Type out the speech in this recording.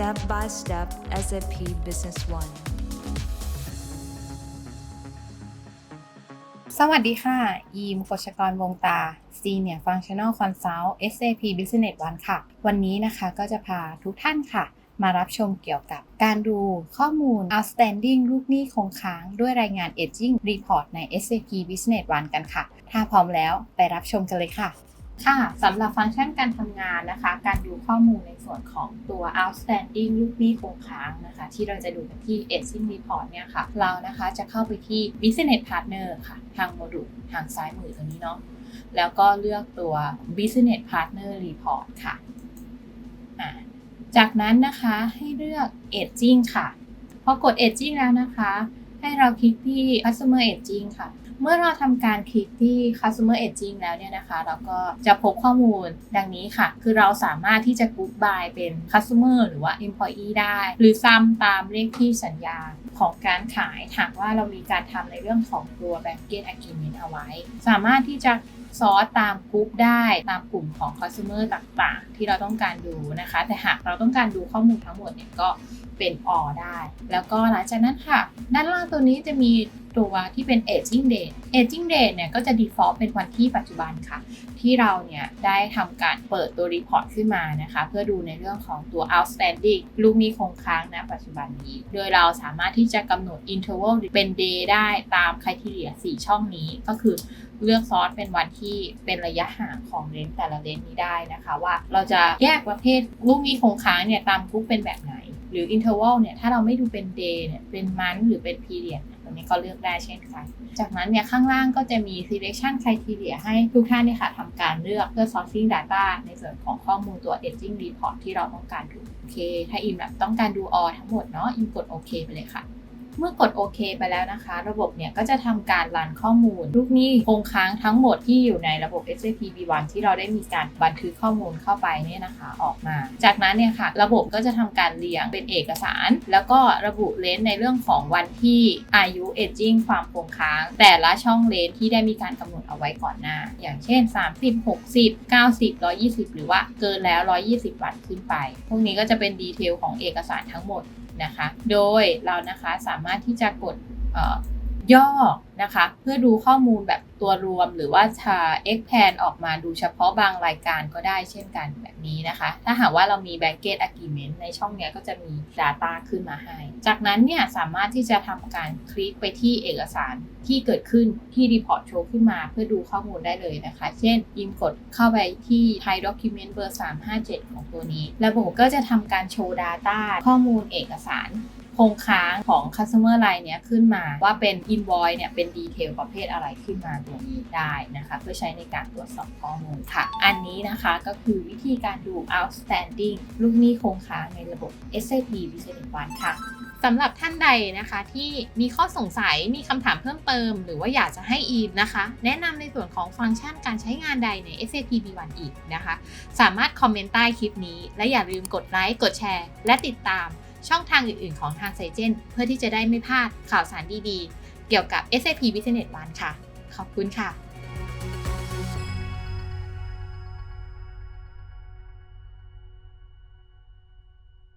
step by step SAP Business One สวัสดีค่ะอีมกฎชกรวงตา Senior Functional Consult SAP Business One ค่ะ วันนี้นะคะก็จะพาทุกท่านค่ะ มารับชมเกี่ยวกับการดูข้อมูล Outstanding ลูกหนี้คงค้างด้วยรายงาน Aging Report ใน SAP Business One กันค่ะ ถ้าพร้อมแล้วไปรับชมกันเลยค่ะค่ะสำหรับฟังก์ชันการทำงานนะคะ การดูข้อมูลใน ส่วนของตัว outstanding ลูกหนี้คงค้างนะคะ ที่เราจะดูกันที่ aging report เนี่ยค่ะ เรานะคะจะเข้าไปที่ business partner ค่ะ ทางโมดูลทางซ้ายมือตรงนี้เนาะแล้วก็เลือกตัว business partner report ค่ะ จากนั้นนะคะให้เลือก aging ค่ะ พอกด aging แล้วนะคะ ให้เราคลิกที่ customer aging ค่ะ เมื่อเราทำการคลิกที่ customer aging แล้วเนี่ยนะคะ เราก็จะพบข้อมูลดังนี้ค่ะ คือเราสามารถที่จะ group by เป็น customer หรือว่า employee ได้ หรือซ้ำตามเลขที่สัญญาของการขายหากว่าเรามีการทำในเรื่องของตัว banking agreement เอาไว้ สามารถที่จะซอสตามกรุ๊ปได้ตามกลุ่มของ customer ต่างๆ ที่เราต้องการดูนะคะ แต่หากเราต้องการดูข้อมูลทั้งหมดเนี่ยก็ เป็นออได้ แล้วก็หลังจากนั้นค่ะ ด้านล่างตัวนี้จะมีตัวที่เป็น aging date aging date เนี่ยก็จะ default เป็นวันที่ปัจจุบันค่ะ ที่เราเนี่ยได้ทำการเปิดตัวรีพอร์ตขึ้นมานะคะ เพื่อดูในเรื่องของตัว outstanding ลูกหนี้คงค้างณปัจจุบันนี้ โดยเราสามารถที่จะกำหนด interval เป็น day ได้ตาม criteria 4ช่องนี้ก็คือเลือกซอสเป็นวันที่เป็นระยะห่างของเลนส์แต่ละเลนส์นี้ได้นะคะ ว่าเราจะแยกประเภทลูกหนี้คงค้างเนี่ยตามกรุ๊ปเป็นแบบไหน หรือ interval เนี่ยถ้าเราไม่ดูเป็น day เนี่ยเป็น month หรือเป็น period เนี่ยตรงนี้ก็เลือกได้เช่นกัน จากนั้นเนี่ยข้างล่างก็จะมี selection criteria ให้ทุกท่านเนี่ยค่ะทำการเลือกเพื่อ sourcing data ในส่วนของข้อมูลตัว aging report ที่เราต้องการดูโอเค ถ้าอิมแบบต้องการดู all ทั้งหมดเนาะอิมกดโอเคไปเลยค่ะ เมื่อกดโอเคไปแล้วนะคะ ระบบเนี่ยก็จะทำการรันข้อมูล ลูกหนี้คงค้างทั้งหมดที่อยู่ในระบบ SAP B1 ที่เราได้มีการบันทึกข้อมูลเข้าไปเนี่ยนะคะออกมา จากนั้นเนี่ยค่ะ ระบบก็จะทำการเรียงเป็นเอกสาร แล้วก็ระบุเลนในเรื่องของวันที่อายุ aging ความคงค้าง แต่ละช่องเลนที่ได้มีการกำหนดเอาไว้ก่อนหน้า อย่างเช่น 30 60 90 120 หรือว่าเกินแล้ว 120 วันขึ้นไป พวกนี้ก็จะเป็นดีเทลของเอกสารทั้งหมด นะคะ โดยเรานะคะสามารถที่จะกด ย่อนะคะ เพื่อดูข้อมูลแบบตัวรวมหรือว่าจะ expand ออกมาดูเฉพาะบางรายการก็ได้เช่นกันแบบนี้นะคะ ถ้าหากว่าเรามี Banking Agreement ในช่องนี้ก็จะมี Data ขึ้นมาให้ จากนั้นเนี่ยสามารถที่จะทำการคลิกไปที่เอกสารที่เกิดขึ้นที่ Report Show ขึ้นมาเพื่อดูข้อมูลได้เลยนะคะ เช่นยิมกดเข้าไปที่ Thai Document เบอร์357 ของตัวนี้ ระบบก็จะทำการโชว์ Data ข้อมูลเอกสาร คงค้างของ customer รายเนี้ยขึ้นมาว่าเป็น invoice เนี่ยเป็นดีเทลประเภทอะไรขึ้นมาตัวนี้ได้นะคะ เพื่อใช้ในการตรวจสอบข้อมูลค่ะ อันนี้นะคะก็คือวิธีการดู outstanding ลูกหนี้คงค้างในระบบ SAP Business One ค่ะสำหรับท่านใดนะคะที่มีข้อสงสัยมีคำถามเพิ่มเติม หรือว่าอยากจะให้อีมนะคะ แนะนำในส่วนของฟังก์ชันการใช้งานใดใน SAP B1 อีกนะคะ สามารถคอมเมนต์ใต้คลิปนี้ และอย่าลืมกดไลค์กดแชร์ และติดตาม ช่องทางอื่น ๆ ของทางไซเจนเพื่อที่จะได้ไม่พลาดข่าวสารดี ๆ เกี่ยวกับ SAP Business One ค่ะ ขอบคุณค่ะ